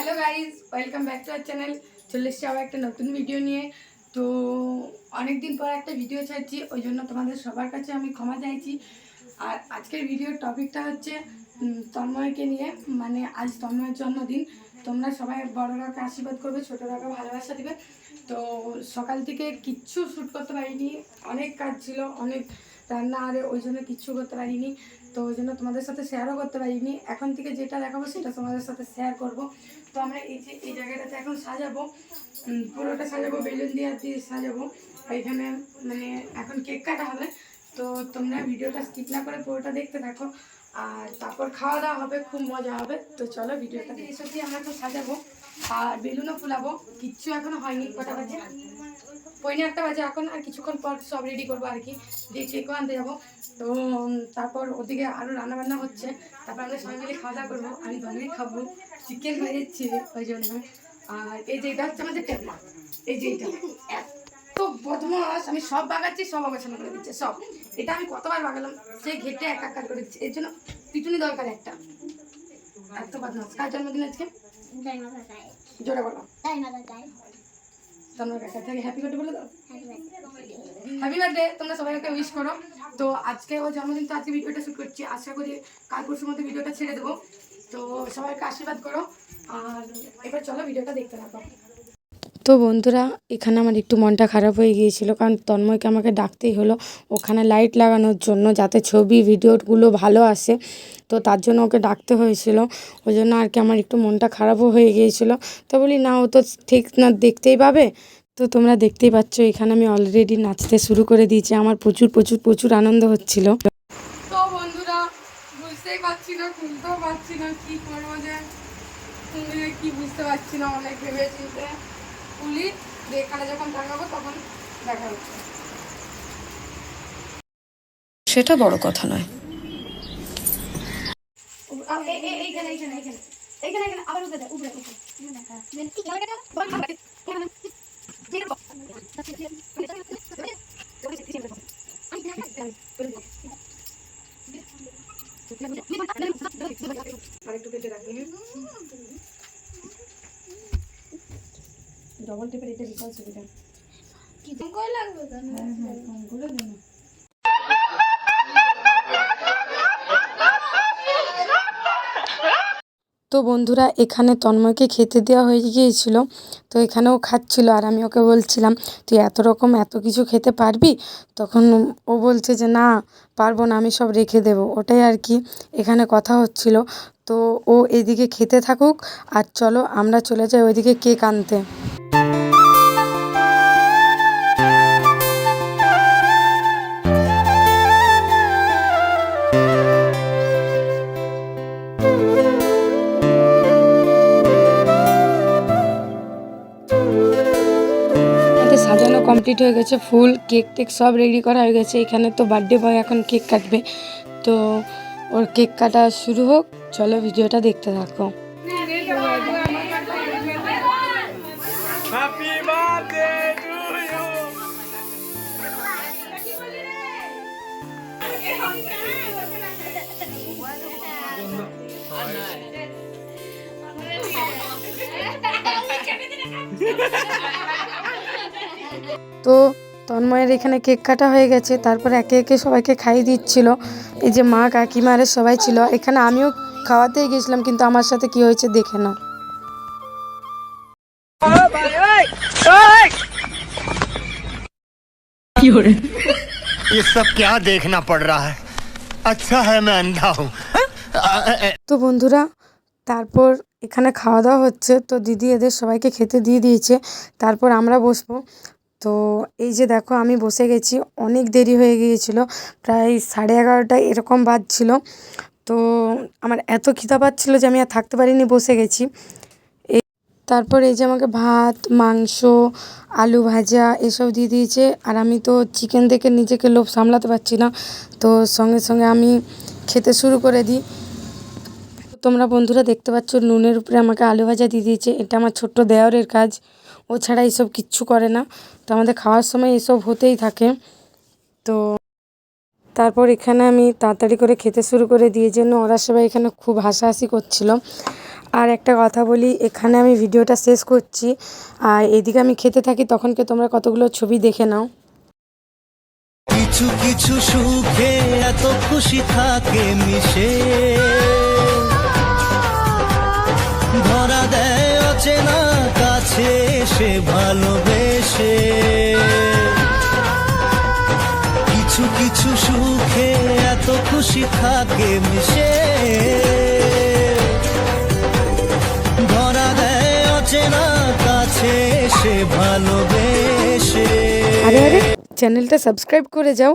Hello guys welcome back to our channel. চলে এসছি আবার একটা নতুন ভিডিও নিয়ে। তো অনেক দিন পর একটা ভিডিও ছাড়ছি, ওই জন্য তোমাদের সবার কাছে আমি ক্ষমা চাইছি। আর আজকের ভিডিওর টপিকটা হচ্ছে তন্ময়কে নিয়ে মানে আজ তন্ময়ের জন্মদিন। তোমরা সবাই বড়রাকে আশীর্বাদ করবে ছোটোরাকে ভালোবাসা দিবে। তো সকাল থেকে কিচ্ছু শ্যুট করতে পারিনি। অনেক কাজ ছিল, অনেক রান্না আর, ওই জন্য কিচ্ছু করতে পারিনি। তো ওই জন্য তোমাদের সাথে শেয়ারও করতে পারিনি। এখন থেকে যেটা দেখাবো সেটা তোমাদের সাথে শেয়ার করব। তো আমরা এই যে এই জায়গাটাতে এখন সাজাবো পুরোটা সাজাবো, বেলুন দিয়ে দিয়ে সাজাবো। এখানে মানে এখন কেক কাটা হবে। তো তোমরা ভিডিওটা স্কিপ না করে পুরোটা দেখতে থাকো। আর তারপর খাওয়া দাওয়া হবে, খুব মজা হবে। তো চলো ভিডিওটা এইসব দিয়ে আমরা তো সাজাবো। আর বেলুনও ফুলাবো। কিচ্ছু এখনও হয়নি, কটা বাজে? পয়নে একটা বাজে এখন, আর কিছুক্ষণ পর সব রেডি করব আর কি। দিয়ে কেকও আনতে যাব। তো তারপর ওদিকে আরও রান্নাবান্না হচ্ছে। তারপর আমরা সবাই মিলে খাওয়া দাওয়া করব। আমি দমে খাব। চিকেন হয়ে যাচ্ছে ওই জন্য। আর এই যে এটা হচ্ছে আমাদের টেবলা এই যে এটা। এত বদমাস আমি সব বাগাচ্ছি, সব অবসান করে দিচ্ছে, সব। এটা আমি কতবার বাগালাম, সে ঘেটে এক কাজ করে দিচ্ছে এর জন্য পিটুনি দরকার একটা। এত বদমাস কার জন্মদিন আজকে? জোরে বলো। তোমার কাছে থেকে হ্যাপি বার্থডে বলে দাও? হ্যাপি বার্থডে হ্যাপি বার্থডে তোমরা সবাই ওকে উইশ করো। তো আজকে ও জন্মদিন তো আজকে ভিডিওটা শুট করছি। আশা করি কাল পরশুর মধ্যে ভিডিওটা ছেড়ে দেবো। তো সবাইকে আশীর্বাদ করো। আর এবার চলো ভিডিওটা দেখতে থাকো। তো বন্ধুরা, এখানে আমার একটু মনটা খারাপ হয়ে গিয়েছিল কারণ তন্ময়কে আমাকে ডাকতেই হলো ওখানে লাইট লাগানোর জন্য যাতে ছবি, ভিডিওগুলো ভালো আসে। তো তার জন্য ওকে ডাকতে হয়েছিল। ওই জন্য আর কি আমার একটু মনটা খারাপও হয়ে গিয়েছিল। তো বলি, না, ও তো ঠিক না, দেখতেই পাবে? তো তোমরা দেখতেই পাচ্ছ, এখানে আমি অলরেডি নাচতে শুরু করে দিয়েছি। আমার প্রচুর প্রচুর প্রচুর আনন্দ হচ্ছিল। তো বন্ধুরা, বুঝতেই পারছি না পারছি না, কি করব যে কি বুঝতে পারছি না, অনেক ভেবে চিন্তে দিয়ে এখানে যখন টাঙাবো তখন দেখা হচ্ছে সেটা বড় কথা নয় আ, এ- এ- এইখানে এইখানে এইখানে এইখানে এইখানে আবার উপরে দেয়, উপরে উপরে আরেকটু কেটে রাখি ডবল টেপের এটা বিশাল সুবিধা লাগবে হ্যাঁ হ্যাঁ দেবো তো বন্ধুরা এখানে তন্ময়কে খেতে দেওয়া হয়ে গিয়েছিল তো এখানেও খাচ্ছিল আর আমি ওকে বলছিলাম তুই এত রকম এত কিছু খেতে পারবি? তখন ও বলছে যে না পারব না আমি সব রেখে দেবো। ওটাই আর কি এখানে কথা হচ্ছিল। তো ও এদিকে খেতে থাকুক আর চলো আমরা চলে যাই ওইদিকে কেক আনতে। কমপ্লিট হয়ে গেছে ফুল কেক টেক সব রেডি করা হয়ে গেছে। এখানে তো বার্থডে বয় এখন কেক কাটবে। তো ওর কেক কাটা শুরু হোক চলো ভিডিওটা দেখতে থাকো। তো তন্ময়ের এখানে কেক কাটা হয়ে গেছে তারপর একে একে সবাইকে খাইয়ে দিচ্ছিল এই যে মা কাকিমারে সবাই ছিল এখানে আমিও খাওয়াতেই গেছিলাম কিন্তু আমার সাথে কি হয়েছে দেখে নাও ये सब क्या देखना पड़ रहा है अच्छा है मैं अंधा हूँ তো বন্ধুরা তারপর এখানে খাওয়া দাওয়া হচ্ছে তো দিদি এদের সবাইকে খেতে দিয়ে দিয়েছে তারপর আমরা বসবো তো এই যে দেখো, আমি বসে গেছি। অনেক দেরি হয়ে গিয়েছিল। প্রায় সাড়ে এগারোটা এরকম বাজছিল। তো আমার এত খিদা পাচ্ছিলো যে আমি আর থাকতে পারিনি, বসে গেছি। এই তারপর এই যে আমাকে ভাত, মাংস, আলু ভাজা এসব দিয়ে দিয়েছে। আর আমি তো চিকেন দেখে নিজেকে লোভ সামলাতে পারছি না। তো সঙ্গে সঙ্গে আমি খেতে শুরু করে দিই। তোমরা বন্ধুরা দেখতে পাচ্ছ নুনের উপরে আমাকে আলু ভাজা দিয়ে দিয়েছে। এটা আমার ছোট্ট দেওরের কাজ। ও ছাড়া এইসব কিচ্ছু করে না। তো আমাদের খাওয়ার সময় এসব হতেই থাকে। তো তারপর এখানে আমি তাড়াতাড়ি করে খেতে শুরু করে দিয়ে জন্য ওরা সবাই এখানে খুব হাসাহাসি করছিল। আর একটা কথা বলি, এখানে আমি ভিডিওটা শেষ করছি। আর এদিকে আমি খেতে থাকি তখনকে তোমরা কতগুলো ছবি দেখে নাও। কিছু কিছু সুখে এত খুশি থাকে মিশে। সে ভালোবেসে। কিছু কিছু সুখে এত খুশি থাকে মিশে। ধরা দেয় অচেনা কাছে সে ভালোবেসে। চ্যানেলটা সাবস্ক্রাইব করে যাও।